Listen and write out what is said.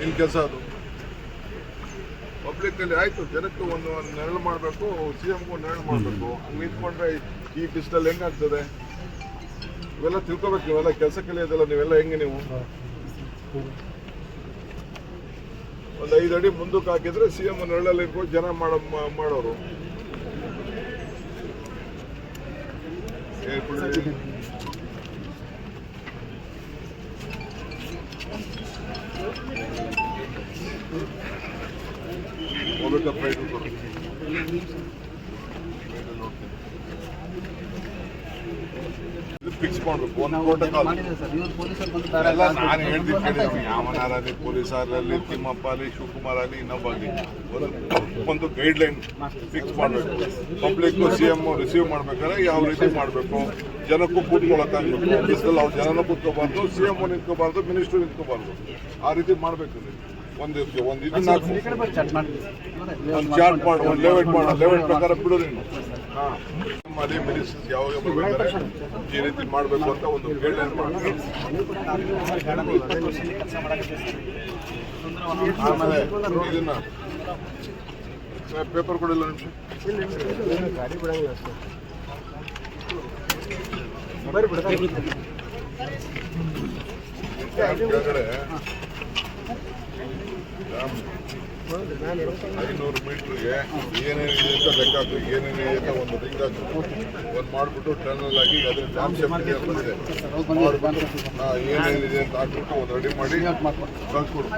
ನಿನ್ನ ಕೆಲಸ ಅದು. ಪಬ್ಲಿಕ್ಕಲ್ಲಿ ಆಯಿತು ಜನಕ್ಕೆ ಒಂದು ಒಂದು ನೆರಳು ಮಾಡಬೇಕು ಸಿ ಎಮ್ಗೂ ನೆರಳು ಮಾಡಬೇಕು. ಹಂಗೆ ನಿಂತ್ಕೊಂಡ್ರೆ ಈ ಬಿಸಿಲಲ್ಲಿ ಹೆಂಗಾಗ್ತದೆ ಇವೆಲ್ಲ ತಿಳ್ಕೊಬೇಕು ಇವೆಲ್ಲ ಕೆಲಸ ಕಲಿಯೋದಲ್ಲ ನೀವೆಲ್ಲ ಹೆಂಗೆ ನೀವು? ಒಂದು ಐದು ಅಡಿ ಮುಂದಕ್ಕೆ ಹಾಕಿದ್ರೆ ಸಿ ಎಂ ನೆರಳಲ್ಲಿ ಇರ್ಬೋದು ಜನ ಮಾಡೋ ಮಾಡೋರು. ಏ, ಹೋಗ್ಬೇಕಪ್ಪ ಇದು ಕೊಡು. ಇದು ಫಿಕ್ಸ್ ಮಾಡ್ಬೇಕು ಒಂದು ಬಂದು ಎಲ್ಲ ನಾನು ಹೇಳ್ದಿ ಕೇಳಿ ಅವ್ನು ಯಾವನಾರಲ್ಲಿ ಪೊಲೀಸ್ ಆಗಲಿ ತಿಮ್ಮಪ್ಪ ಆಗಲಿ ಶಿವಕುಮಾರ್ ಆಗಲಿ ಇನ್ನೊಬ್ಬ ಆಗಲಿ ಒಂದು ಒಂದು ಗೈಡ್ಲೈನ್ ಫಿಕ್ಸ್ ಮಾಡಬೇಕು. ಪಬ್ಲಿಕ್ ಸಿ ಎಂ ರಿಸೀವ್ ಮಾಡ್ಬೇಕಾದ್ರೆ ಯಾವ ರೀತಿ ಮಾಡಬೇಕು? ಜನಕ್ಕೂ ಕೂತ್ಕೊಳ್ಳೋಕ್ಕಾಗಬೇಕು ಬಿಸಿಲಲ್ಲಿ ಅವ್ರು ಜನನೂ ಕೂತ್ಕೋಬಾರ್ದು ಸಿ ಎಂ ನಿಂತ್ಕೋಬಾರ್ದು ಮಿನಿಸ್ಟ್ರು ನಿಂತ್ಕೋಬಾರ್ದು. ಆ ರೀತಿ ಮಾಡಬೇಕು ಒಂದು ಒಂದು ಇದನ್ನ ಒಂದು ಚಾರ್ಟ್ ಮಾಡು ಒಂದು ಲೇಔಟ್ ಮಾಡು ಲೇಔಟ್ ಪ್ರಕಾರ ಬಿಡು ನೀನು. ಹಾಂ. ಮಾಡಿ ಮಿನಿಸ್ಟರ್ಸ್ ಯಾವಾಗ ಬರ್ಬೇಕಾದ್ರೆ ಈ ರೀತಿ ಮಾಡಬೇಕು ಅಂತ ಒಂದು ಗೈಡ್ಲೈನ್ ಮಾಡಿ. ಆಮೇಲೆ ಇದನ್ನ ಪೇಪರ್ ಕೊಡಿಲ್ಲ ನಿಮಿಷ ಗಾಡಿ ಬಿಡಂಗಿಲ್ಲ ಸರ್ ಕೆಳಗಡೆ ಐನೂರು ಮೀಟ್ರಿಗೆ ಏನೇನಿದೆ ಅಂತ ಲೆಕ್ಕ ಹಾಕಿ ಏನೇನಿದೆ ಅಂತ ಒಂದು ರಿಂಗ್ ಹಾಕಿ ಒಂದು ಮಾಡಿಬಿಟ್ಟು ಟರ್ನಲ್ ಆಗಿ ಅದ್ರ ಮಾಡ್ಬಿಟ್ಟು ಏನೇನಿದೆ ಅಂತ ಹಾಕ್ಬಿಟ್ಟು ಒಂದು ರೆಡಿ ಮಾಡಿ, ಕಳ್ಸ್ಕೊಡು.